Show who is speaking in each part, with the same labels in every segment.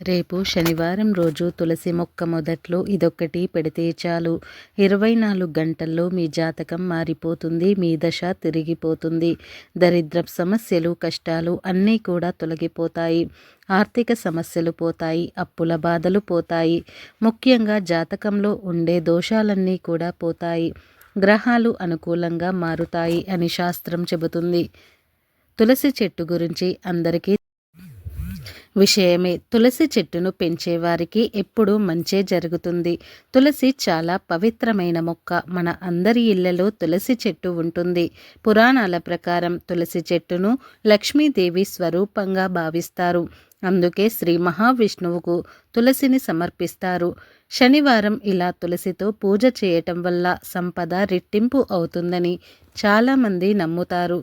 Speaker 1: రేపు శనివారం రోజు తులసి మొక్క మొదట్లో ఇదొక్కటి పెడితే చాలు. ఇరవై నాలుగు గంటల్లో మీ జాతకం మారిపోతుంది మీ దశ తిరిగిపోతుంది. దరిద్ర సమస్యలు కష్టాలు అన్నీ కూడా తొలగిపోతాయి. ఆర్థిక సమస్యలు పోతాయి అప్పుల బాధలు పోతాయి. ముఖ్యంగా జాతకంలో ఉండే దోషాలన్నీ కూడా పోతాయి. గ్రహాలు అనుకూలంగా మారుతాయి అని శాస్త్రం చెబుతుంది. తులసి చెట్టు గురించి అందరికీ విషయమే తులసి చెట్టును పెంచేవారికి ఎప్పుడూ మంచే జరుగుతుంది. తులసి చాలా పవిత్రమైన మొక్క. మన అందరి ఇళ్ళలో తులసి చెట్టు ఉంటుంది. పురాణాల ప్రకారం తులసి చెట్టును లక్ష్మీదేవి స్వరూపంగా భావిస్తారు. అందుకే శ్రీ మహావిష్ణువుకు తులసిని సమర్పిస్తారు. శనివారం ఇలా తులసితో పూజ చేయటం వల్ల సంపద రెట్టింపు అవుతుందని చాలామంది నమ్ముతారు.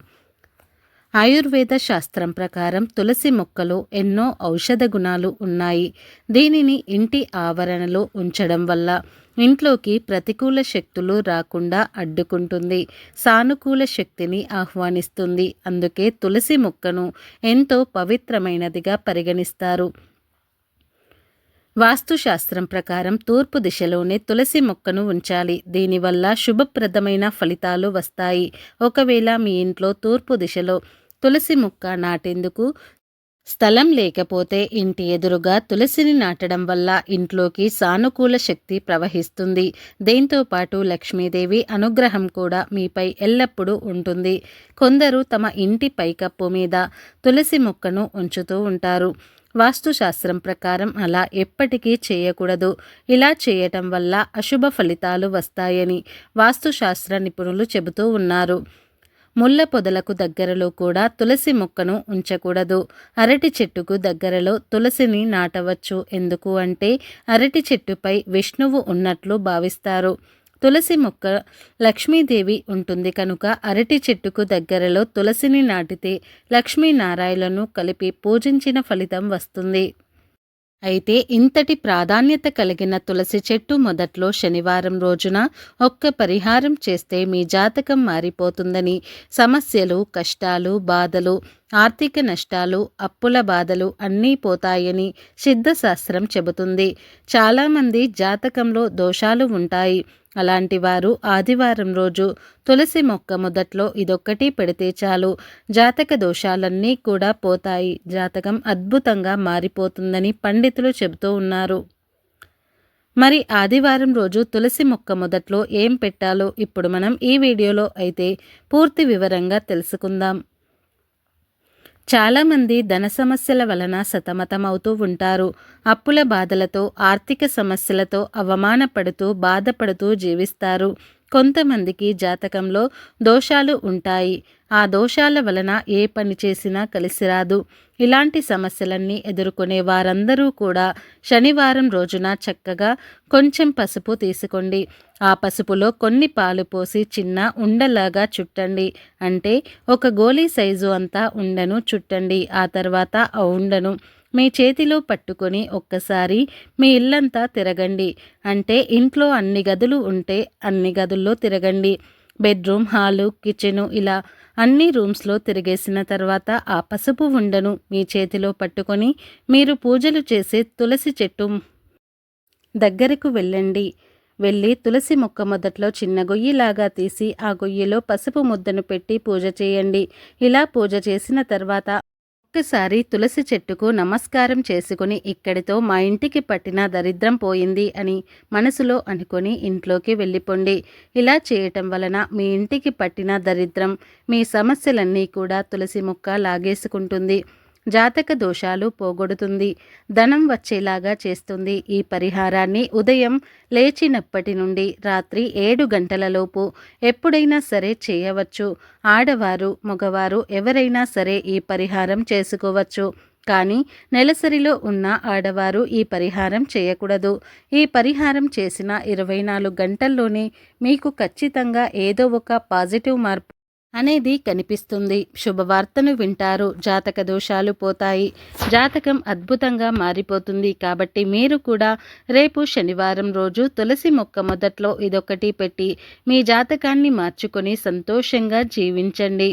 Speaker 1: ఆయుర్వేద శాస్త్రం ప్రకారం తులసి మొక్కలో ఎన్నో ఔషధ గుణాలు ఉన్నాయి. దీనిని ఇంటి ఆవరణలో ఉంచడం వల్ల ఇంట్లోకి ప్రతికూల శక్తులు రాకుండా అడ్డుకుంటుంది. సానుకూల శక్తిని ఆహ్వానిస్తుంది. అందుకే తులసి మొక్కను ఎంతో పవిత్రమైనదిగా పరిగణిస్తారు. వాస్తుశాస్త్రం ప్రకారం తూర్పు దిశలోనే తులసి మొక్కను ఉంచాలి. దీనివల్ల శుభప్రదమైన ఫలితాలు వస్తాయి. ఒకవేళ మీ ఇంట్లో తూర్పు దిశలో తులసి ముక్క నాటేందుకు స్థలం లేకపోతే ఇంటి ఎదురుగా తులసిని నాటడం వల్ల ఇంట్లోకి సానుకూల శక్తి ప్రవహిస్తుంది. దీంతో పాటు లక్ష్మీదేవి అనుగ్రహం కూడా మీపై ఎల్లప్పుడూ ఉంటుంది. కొందరు తమ ఇంటి పైకప్పు మీద తులసి మొక్కను ఉంచుతూ ఉంటారు. వాస్తుశాస్త్రం ప్రకారం అలా ఎప్పటికీ చేయకూడదు. ఇలా చేయటం వల్ల అశుభ ఫలితాలు వస్తాయని వాస్తుశాస్త్ర నిపుణులు చెబుతూ ఉన్నారు. ముళ్ళ పొదలకు దగ్గరలో కూడా తులసి మొక్కను ఉంచకూడదు. అరటి చెట్టుకు దగ్గరలో తులసిని నాటవచ్చు. ఎందుకు అంటే అరటి చెట్టుపై విష్ణువు ఉన్నట్లు భావిస్తారు. తులసి మొక్క లక్ష్మీదేవి ఉంటుంది కనుక అరటి చెట్టుకు దగ్గరలో తులసిని నాటితే లక్ష్మీనారాయణను కలిపి పూజించిన ఫలితం వస్తుంది. అయితే ఇంతటి ప్రాధాన్యత కలిగిన తులసి చెట్టు మొదట్లో శనివారం రోజున ఒక్క పరిహారం చేస్తే మీ జాతకం మారిపోతుందని సమస్యలు కష్టాలు బాధలు ఆర్థిక నష్టాలు అప్పుల బాధలు అన్నీ పోతాయని సిద్ధశాస్త్రం చెబుతుంది. చాలామంది జాతకంలో దోషాలు ఉంటాయి. అలాంటి వారు ఆదివారం రోజు తులసి మొక్క మొదట్లో ఇదొక్కటి పెడితే చాలు. జాతక దోషాలన్నీ కూడా పోతాయి. జాతకం అద్భుతంగా మారిపోతుందని పండితులు చెబుతూ ఉన్నారు. మరి ఆదివారం రోజు తులసి మొక్క మొదట్లో ఏం పెట్టాలో ఇప్పుడు మనం ఈ వీడియోలో అయితే పూర్తి వివరంగా తెలుసుకుందాం. చాలామంది ధన సమస్యల వలన సతమతమవుతూ ఉంటారు. అప్పుల బాధలతో ఆర్థిక సమస్యలతో అవమానపడుతూ బాధపడుతూ జీవిస్తారు. కొంతమందికి జాతకంలో దోషాలు ఉంటాయి. ఆ దోషాల వలన ఏ పని చేసినా కలిసి రాదు ఇలాంటి సమస్యలన్నీ ఎదుర్కొనే వారందరూ కూడా శనివారం రోజున చక్కగా కొంచెం పసుపు తీసుకోండి. ఆ పసుపులో కొన్ని పాలు పోసి చిన్న ఉండలాగా చుట్టండి. అంటే ఒక గోళీ సైజు అంతా ఉండను చుట్టండి. ఆ తర్వాత ఆ ఉండను. మీ చేతిలో పట్టుకొని ఒక్కసారి మీ ఇల్లంతా తిరగండి. అంటే ఇంట్లో అన్ని గదులు ఉంటే అన్ని గదుల్లో తిరగండి. బెడ్రూమ్ హాలు కిచెను ఇలా అన్ని రూమ్స్లో తిరిగేసిన తర్వాత ఆ పసుపు ఉండను మీ చేతిలో పట్టుకొని మీరు పూజలు చేసే తులసి చెట్టు దగ్గరకు వెళ్ళండి. వెళ్ళి తులసి మొక్క మొదట్లో చిన్న గొయ్యిలాగా తీసి ఆ గొయ్యిలో పసుపు ముద్దను పెట్టి పూజ చేయండి. ఇలా పూజ చేసిన తర్వాత ఒక్కసారి తులసి చెట్టుకు నమస్కారం చేసుకుని ఇక్కడితో మా ఇంటికి పట్టిన దరిద్రం పోయింది అని మనసులో అనుకొని ఇంట్లోకి వెళ్ళిపోండి. ఇలా చేయటం వలన మీ ఇంటికి పట్టిన దరిద్రం మీ సమస్యలన్నీ కూడా తులసి మొక్క లాగేసుకుంటుంది. జాతక దోషాలు పోగొడుతుంది. ధనం వచ్చేలాగా చేస్తుంది. ఈ పరిహారాన్ని ఉదయం లేచినప్పటి నుండి రాత్రి ఏడు గంటలలోపు ఎప్పుడైనా సరే చేయవచ్చు. ఆడవారు మగవారు ఎవరైనా సరే ఈ పరిహారం చేసుకోవచ్చు. కానీ నెలసరిలో ఉన్న ఆడవారు ఈ పరిహారం చేయకూడదు. ఈ పరిహారం చేసిన ఇరవై నాలుగు గంటల్లోనే మీకు ఖచ్చితంగా ఏదో ఒక పాజిటివ్ మార్పు అనేది కనిపిస్తుంది. శుభవార్తను వింటారు. జాతక దోషాలు పోతాయి. జాతకం అద్భుతంగా మారిపోతుంది కాబట్టి మీరు కూడా రేపు శనివారం రోజు తులసి మొక్క మొదట్లో ఇదొకటి పెట్టి మీ జాతకాన్ని మార్చుకొని సంతోషంగా జీవించండి.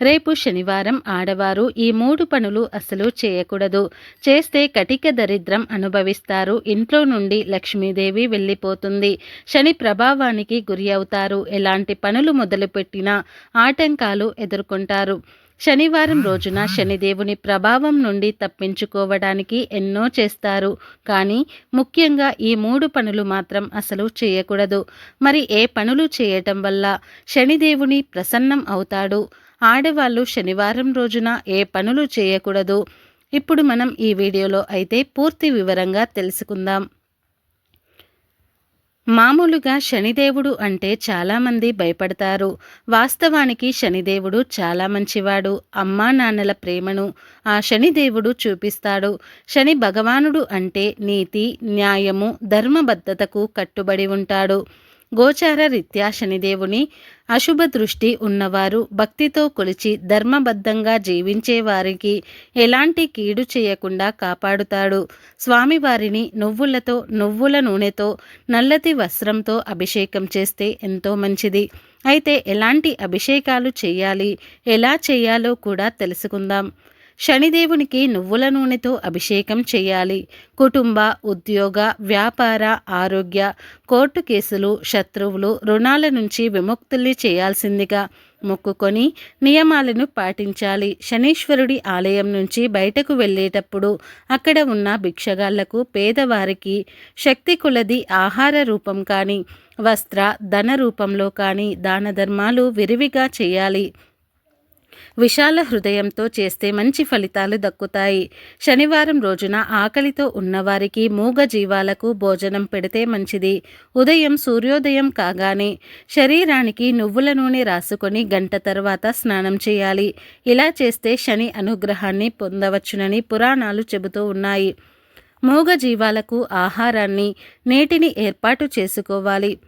Speaker 1: రేపు శనివారం ఆడవారు ఈ మూడు పనులు అసలు చేయకూడదు. చేస్తే కటిక దరిద్రం అనుభవిస్తారు. ఇంట్లో నుండి లక్ష్మీదేవి వెళ్ళిపోతుంది. శని ప్రభావానికి గురి అవుతారు. ఎలాంటి పనులు మొదలుపెట్టినా ఆటంకాలు ఎదుర్కొంటారు. శనివారం రోజున శనిదేవుని ప్రభావం నుండి తప్పించుకోవడానికి ఎన్నో చేస్తారు. కానీ ముఖ్యంగా ఈ మూడు పనులు మాత్రం అసలు చేయకూడదు. మరి ఏ పనులు చేయటం వల్ల శనిదేవుని ప్రసన్నం అవుతాడు? ఆడవాళ్ళు శనివారం రోజున ఏ పనులు చేయకూడదు? ఇప్పుడు మనం ఈ వీడియోలో అయితే పూర్తి వివరంగా తెలుసుకుందాం. మామూలుగా శనిదేవుడు అంటే చాలామంది భయపడతారు. వాస్తవానికి శనిదేవుడు చాలా మంచివాడు. అమ్మా నాన్నల ప్రేమను ఆ శనిదేవుడు చూపిస్తాడు. శని భగవానుడు అంటే నీతి న్యాయము ధర్మబద్ధతకు కట్టుబడి ఉంటాడు. గోచార రీత్యా శనిదేవుని అశుభ దృష్టి ఉన్నవారు భక్తితో కొలిచి ధర్మబద్ధంగా జీవించే వారికి ఎలాంటి కీడు చేయకుండా కాపాడుతాడు. స్వామివారిని నువ్వులతో నువ్వుల నూనెతో నల్లటి వస్త్రంతో అభిషేకం చేస్తే ఎంతో మంచిది. అయితే ఎలాంటి అభిషేకాలు చేయాలి ఎలా చేయాలో కూడా తెలుసుకుందాం. శనిదేవునికి నువ్వుల నూనెతో అభిషేకం చేయాలి. కుటుంబ ఉద్యోగ వ్యాపార ఆరోగ్య కోర్టు కేసులు శత్రువులు రుణాల నుంచి విముక్తుల్ని చేయాల్సిందిగా మొక్కుకొని నియమాలను పాటించాలి. శనీశ్వరుడి ఆలయం నుంచి బయటకు వెళ్ళేటప్పుడు అక్కడ ఉన్న భిక్షగాళ్ళకు పేదవారికి శక్తి కులది ఆహార రూపం కానీ వస్త్ర ధన రూపంలో కానీ దాన ధర్మాలు విరివిగా చేయాలి. విశాల హృదయంతో చేస్తే మంచి ఫలితాలు దక్కుతాయి. శనివారం రోజున ఆకలితో ఉన్నవారికి మూగ జీవాలకు భోజనం పెడితే మంచిది. ఉదయం సూర్యోదయం కాగానే శరీరానికి నువ్వుల నూనె రాసుకొని గంట తర్వాత స్నానం చేయాలి. ఇలా చేస్తే శని అనుగ్రహాన్ని పొందవచ్చునని పురాణాలు చెబుతూ ఉన్నాయి. మూగ జీవాలకు ఆహారాన్ని నీటిని ఏర్పాటు చేసుకోవాలి.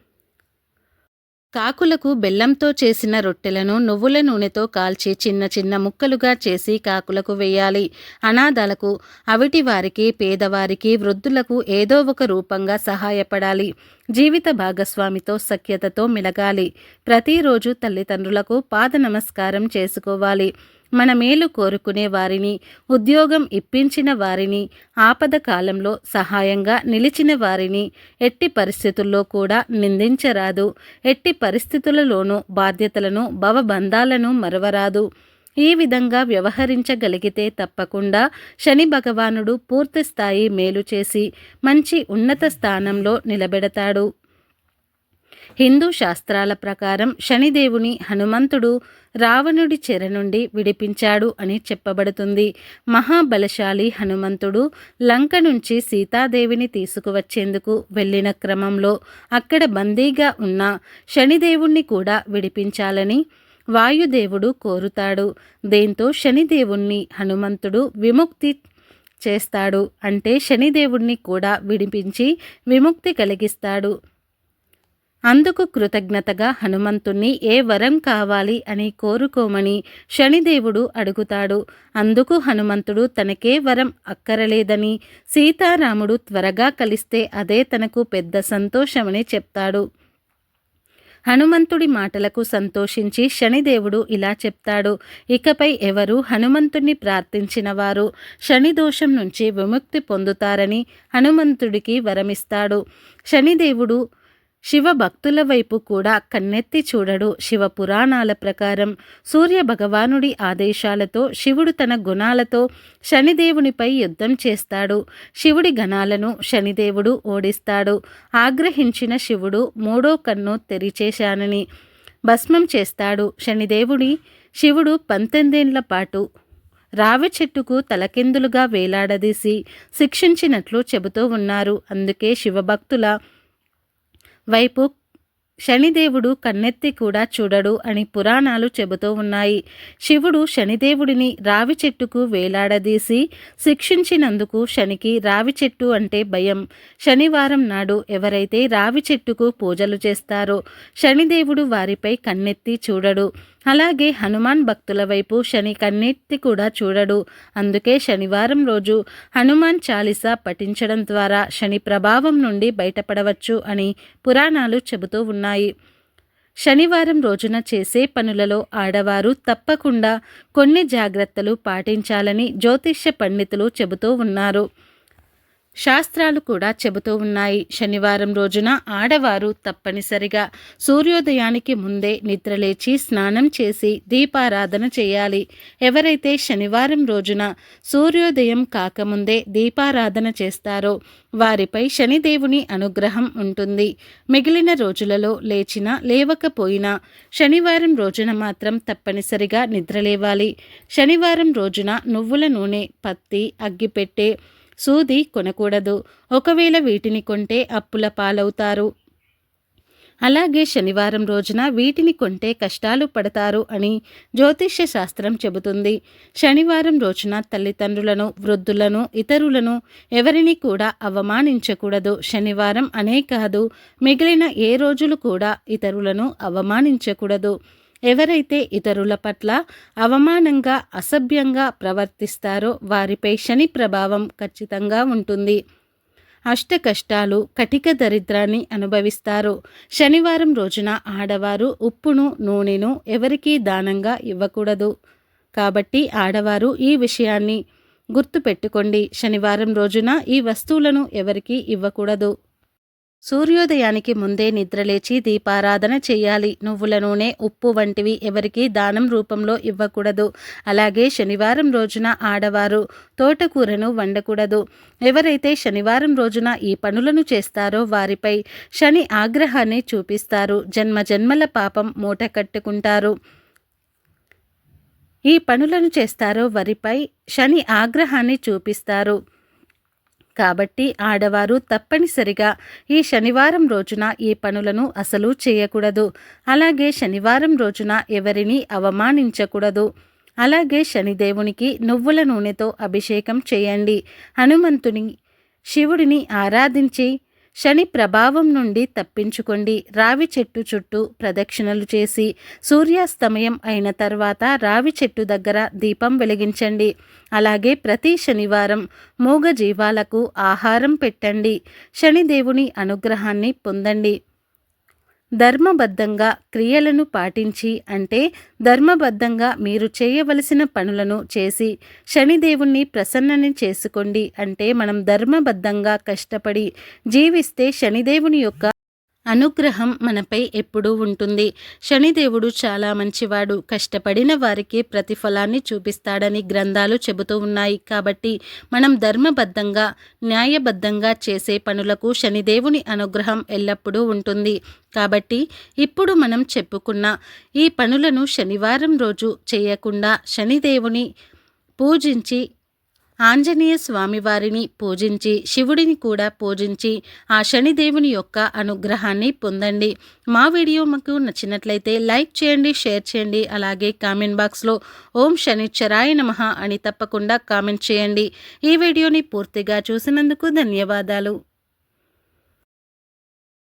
Speaker 1: కాకులకు బెల్లంతో చేసిన రొట్టెలను నువ్వుల నూనెతో కాల్చి చిన్న చిన్న ముక్కలుగా చేసి కాకులకు వేయాలి. అనాథాలకు అవిటి వారికి పేదవారికి వృద్ధులకు ఏదో ఒక రూపంగా సహాయపడాలి. జీవిత భాగస్వామితో సఖ్యతతో మెలగాలి. ప్రతిరోజు తల్లిదండ్రులకు పాద నమస్కారం చేసుకోవాలి. మన మేలు కోరుకునే వారిని ఉద్యోగం ఇప్పించిన వారిని ఆపద కాలంలో సహాయంగా నిలిచిన వారిని ఎట్టి పరిస్థితుల్లో కూడా నిందించరాదు. ఎట్టి పరిస్థితులలోనూ బాధ్యతలను భవబంధాలను మరవరాదు. ఈ విధంగా వ్యవహరించగలిగితే తప్పకుండా శని భగవానుడు పూర్తి స్థాయి మేలు చేసి మంచి ఉన్నత స్థానంలో నిలబెడతాడు. హిందూ శాస్త్రాల ప్రకారం శనిదేవుని హనుమంతుడు రావణుడి చెర నుండి విడిపించాడు అని చెప్పబడుతుంది. మహాబలశాలి హనుమంతుడు లంక నుంచి సీతాదేవిని తీసుకువచ్చేందుకు వెళ్ళిన క్రమంలో అక్కడ బందీగా ఉన్న శనిదేవుణ్ణి కూడా విడిపించాలని వాయుదేవుడు కోరుతాడు. దీంతో శనిదేవుణ్ణి హనుమంతుడు విముక్తి చేస్తాడు. అంటే శనిదేవుణ్ణి కూడా విడిపించి విముక్తి కలిగిస్తాడు. అందుకు కృతజ్ఞతగా హనుమంతుణ్ణి ఏ వరం కావాలి అని కోరుకోమని శనిదేవుడు అడుగుతాడు. అందుకు హనుమంతుడు తనకే వరం అక్కరలేదని సీతారాముడు త్వరగా కలిస్తే అదే తనకు పెద్ద సంతోషమని చెప్తాడు. హనుమంతుడి మాటలకు సంతోషించి శనిదేవుడు ఇలా చెప్తాడు. ఇకపై ఎవరు హనుమంతుణ్ణి ప్రార్థించిన వారు శనిదోషం నుంచి విముక్తి పొందుతారని హనుమంతుడికి వరమిస్తాడు. శనిదేవుడు శివ భక్తుల వైపు కూడా కన్నెత్తి చూడడు శివ పురాణాల ప్రకారం. సూర్య భగవానుడి ఆదేశాలతో శివుడు తన గుణాలతో శనిదేవునిపై యుద్ధం చేస్తాడు. శివుడి గణాలను శనిదేవుడు ఓడిస్తాడు. ఆగ్రహించిన శివుడు మూడో కన్ను తెరిచేశానని భస్మం చేస్తాడు. శనిదేవుడి శివుడు పంతొమ్మిదేళ్ళ పాటు రావి చెట్టుకు తలకిందులుగా వేలాడదీసి శిక్షించినట్లు చెబుతూ ఉన్నారు. అందుకే శివభక్తుల వైపు శనిదేవుడు కన్నెత్తి కూడా చూడడు అని పురాణాలు చెబుతూ ఉన్నాయి. శివుడు శనిదేవుడిని రావి చెట్టుకు వేలాడదీసి శిక్షించినందుకు శనికి రావి చెట్టు అంటే భయం. శనివారం నాడు ఎవరైతే రావి చెట్టుకు పూజలు చేస్తారో శనిదేవుడు వారిపై కన్నెత్తి చూడడు. అలాగే హనుమాన్ భక్తుల వైపు శని కన్నెత్తి కూడా చూడడు. అందుకే శనివారం రోజు హనుమాన్ చాలీసా పఠించడం ద్వారా శని ప్రభావం నుండి బయటపడవచ్చు అని పురాణాలు చెబుతూ ఉన్నాయి. శనివారం రోజున చేసే పనులలో ఆడవారు తప్పకుండా కొన్ని జాగ్రత్తలు పాటించాలని జ్యోతిష్య పండితులు చెబుతూ ఉన్నారు. శాస్త్రాలు కూడా చెబుతూ ఉన్నాయి. శనివారం రోజున ఆడవారు తప్పనిసరిగా సూర్యోదయానికి ముందే నిద్రలేచి స్నానం చేసి దీపారాధన చేయాలి. ఎవరైతే శనివారం రోజున సూర్యోదయం కాకముందే దీపారాధన చేస్తారో వారిపై శనిదేవుని అనుగ్రహం ఉంటుంది. మిగిలిన రోజులలో లేచినా లేవకపోయినా శనివారం రోజున మాత్రం తప్పనిసరిగా నిద్రలేవాలి. శనివారం రోజున నువ్వుల నూనె పత్తి అగ్గిపెట్టే సూది కొనకూడదు. ఒకవేళ వీటిని కొంటే అప్పుల పాలవుతారు. అలాగే శనివారం రోజున వీటిని కొంటే కష్టాలు పడతారు అని జ్యోతిష్య శాస్త్రం చెబుతుంది. శనివారం రోజున తల్లిదండ్రులను వృద్ధులను ఇతరులను ఎవరిని కూడా అవమానించకూడదు. శనివారం అనే కాదు మిగిలిన ఏ రోజులు కూడా ఇతరులను అవమానించకూడదు. ఎవరైతే ఇతరుల పట్ల అవమానంగా అసభ్యంగా ప్రవర్తిస్తారో వారిపై శని ప్రభావం ఖచ్చితంగా ఉంటుంది. అష్ట కష్టాలు కటిక దరిద్రాన్ని అనుభవిస్తారు. శనివారం రోజున ఆడవారు ఉప్పును నూనెను ఎవరికీ దానంగా ఇవ్వకూడదు. కాబట్టి ఆడవారు ఈ విషయాన్ని గుర్తుపెట్టుకోండి. శనివారం రోజున ఈ వస్తువులను ఎవరికీ ఇవ్వకూడదు. సూర్యోదయానికి ముందే నిద్రలేచి దీపారాధన చేయాలి. నువ్వుల నూనె ఉప్పు వంటివి ఎవరికి దానం రూపంలో ఇవ్వకూడదు. అలాగే శనివారం రోజున ఆడవారు తోటకూరను వండకూడదు. ఎవరైతే శనివారం రోజున ఈ పనులను చేస్తారో వారిపై శని ఆగ్రహాన్ని చూపిస్తారు. జన్మ జన్మల పాపం మూట కట్టుకుంటారు. ఈ పనులను చేస్తారో వారిపై శని ఆగ్రహాన్ని చూపిస్తారు. కాబట్టి ఆడవారు తప్పనిసరిగా ఈ శనివారం రోజున ఈ పనులను అసలు చేయకూడదు. అలాగే శనివారం రోజున ఎవరిని అవమానించకూడదు. అలాగే శనిదేవునికి నువ్వుల నూనెతో అభిషేకం చేయండి. హనుమంతుని శివుడిని ఆరాధించి శని ప్రభావం నుండి తప్పించుకోండి. రావి చెట్టు చుట్టూ ప్రదక్షిణలు చేసి సూర్యాస్తమయం అయిన తర్వాత రావి చెట్టు దగ్గర దీపం వెలిగించండి. అలాగే ప్రతి శనివారం మూగ జీవాలకు ఆహారం పెట్టండి. శనిదేవుని అనుగ్రహాన్ని పొందండి. ధర్మబద్ధంగా క్రియలను పాటించి అంటే ధర్మబద్ధంగా మీరు చేయవలసిన పనులను చేసి శనిదేవుణ్ణి ప్రసన్నని చేసుకోండి అంటే మనం ధర్మబద్ధంగా కష్టపడి జీవిస్తే శనిదేవుని యొక్క అనుగ్రహం మనపై ఎప్పుడూ ఉంటుంది. శనిదేవుడు చాలా మంచివాడు. కష్టపడిన వారికి ప్రతిఫలాన్ని చూపిస్తాడని గ్రంథాలు చెబుతూ ఉన్నాయి. కాబట్టి మనం ధర్మబద్ధంగా న్యాయబద్ధంగా చేసే పనులకు శనిదేవుని అనుగ్రహం ఎల్లప్పుడూ ఉంటుంది. కాబట్టి ఇప్పుడు మనం చెప్పుకున్న ఈ పనులను శనివారం రోజు చేయకుండా శనిదేవుని పూజించి ఆంజనేయ స్వామివారిని పూజించి శివుడిని కూడా పూజించి ఆ శనిదేవుని యొక్క అనుగ్రహాన్ని పొందండి. మా వీడియో మాకు నచ్చినట్లయితే లైక్ చేయండి షేర్ చేయండి అలాగే కామెంట్ బాక్స్లో ఓం శనిచ్చరాయ నమ అని తప్పకుండా కామెంట్ చేయండి. ఈ వీడియోని పూర్తిగా చూసినందుకు ధన్యవాదాలు.